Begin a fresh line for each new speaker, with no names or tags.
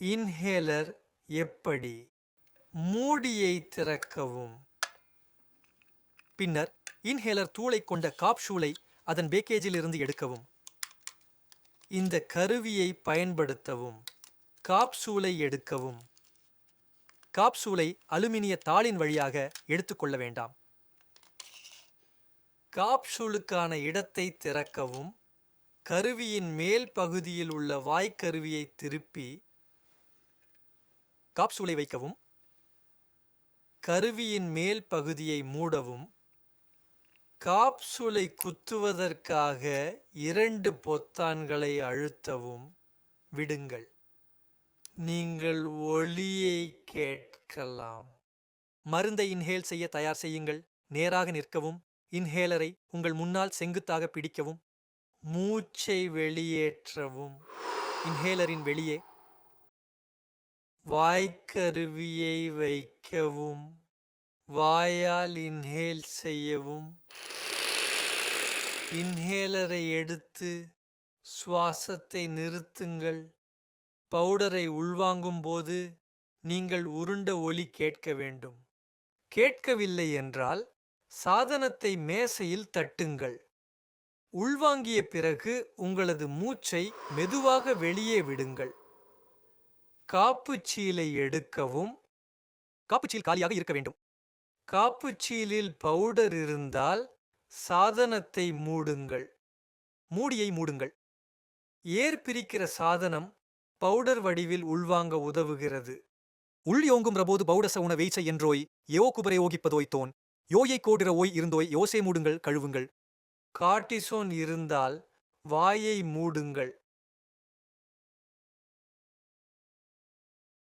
Inhaler எப்படி மூடியை திறக்கவும்? பின்னர் இன்ஹேலர் தூளை கொண்ட காப்ஷூலை அதன் பேக்கேஜில் இருந்து எடுக்கவும். இந்த கருவியை பயன்படுத்தவும். காப்சூலை எடுக்கவும். காப்சூலை அலுமினிய தாளின் வழியாக எடுத்துக்கொள்ள வேண்டாம். காப்சூலுக்கான இடத்தை திறக்கவும். கருவியின் மேல் பகுதியில் உள்ள வாய்க்கருவியை திருப்பி காப்சூலை வைக்கவும். கருவியின் மேல் பகுதியை மூடவும். காப்சூலை குத்துவதற்காக இரண்டு பொத்தான்களை அழுத்தவும். விடுங்கள். நீங்கள் ஒளியை கேட்கலாம். மருந்தை இன்ஹேல் செய்ய தயார் செய்யுங்கள். நேராக நிற்கவும். இன்ஹேலரை உங்கள் முன்னால் செங்குத்தாக பிடிக்கவும். மூச்சை வெளியேற்றவும். இன்ஹேலரின் வெளியே வாய்க்கருவியை வைக்கவும் வாயால் இன்ஹேல் செய்யவும். இன்ஹேலரை எடுத்து சுவாசத்தை நிறுத்துங்கள். பவுடரை உள்வாங்கும் போது நீங்கள் உருண்ட ஒலி கேட்க வேண்டும். கேட்கவில்லை என்றால் சாதனத்தை மேசையில் தட்டுங்கள். உள்வாங்கிய பிறகு உங்களது மூச்சை மெதுவாக வெளியே விடுங்கள். காப்புச்சீலை எடுக்கவும் காப்புச்சீல் காலியாக இருக்க வேண்டும். காப்புச்சீலில் பவுடர் இருந்தால் சாதனத்தை மூடுங்கள். மூடியை மூடுங்கள். ஏர் பிரிக்கிற சாதனம் பவுடர் வடிவில் உள்வாங்க உதவுகிறது. உள்யோங்கும் ரபோது பௌடச உண என்றோய் யோ குபரை ஓகிப்பதோய் தோன். யோயை கோடிர ஓய் இருந்தோய் யோசே மூடுங்கள் கழுவுங்கள். கார்டிசோன் இருந்தால் வாயை மூடுங்கள்.